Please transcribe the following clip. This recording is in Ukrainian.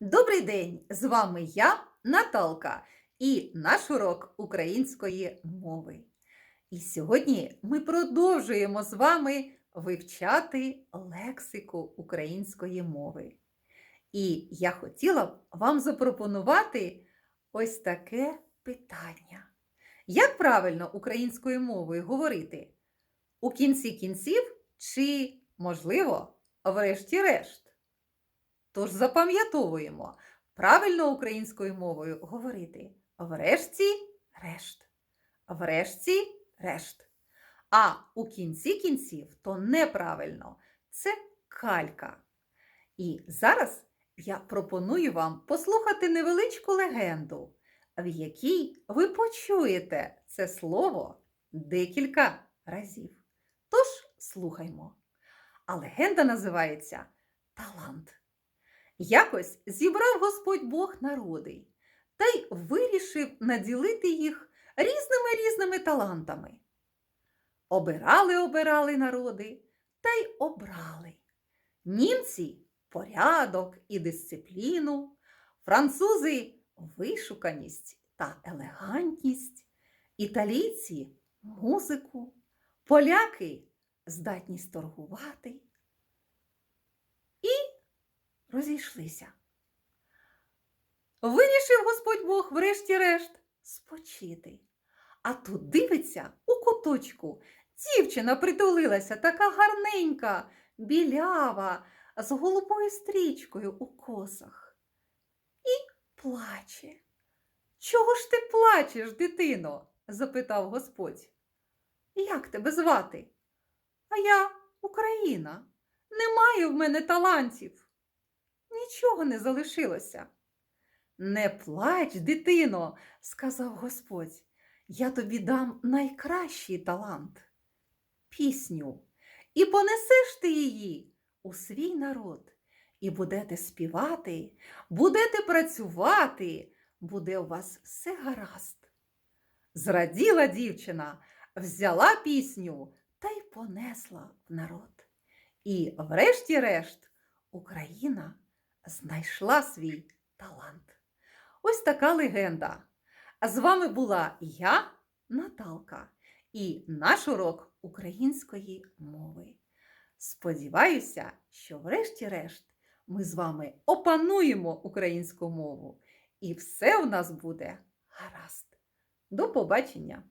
Добрий день! З вами я, Наталка, і наш урок української мови. І сьогодні ми продовжуємо з вами вивчати лексику української мови. І я хотіла б вам запропонувати ось таке питання. Як правильно українською мовою говорити? У кінці кінців чи, можливо, врешті-решт? Тож запам'ятовуємо правильно українською мовою говорити врешті решт. Врешті решт. А у кінці кінців то неправильно. Це калька. І зараз я пропоную вам послухати невеличку легенду, в якій ви почуєте це слово декілька разів. Тож слухаймо. А легенда називається Талант. Якось зібрав Господь Бог народи та й вирішив наділити їх різними різними талантами. Обирали, обирали народи та й обрали. Німці порядок і дисципліну, французи вишуканість та елегантність, італійці музику, поляки здатність торгувати розійшлися. Вирішив Господь Бог, врешті-решт, спочити. А тут дивиться у куточку. Дівчина притулилася, така гарненька, білява, з голубою стрічкою у косах. І плаче. Чого ж ти плачеш, дитино? запитав Господь. Як тебе звати? А я Україна. Немає в мене талантів нічого не залишилося. Не плач, дитино, сказав Господь, я тобі дам найкращий талант пісню, і понесеш ти її у свій народ, і будете співати, будете працювати, буде у вас все гаразд. Зраділа дівчина, взяла пісню та й понесла в народ. І, врешті-решт, Україна знайшла свій талант. Ось така легенда. А з вами була я, Наталка, і наш урок української мови. Сподіваюся, що, врешті-решт, ми з вами опануємо українську мову, і все у нас буде гаразд. До побачення!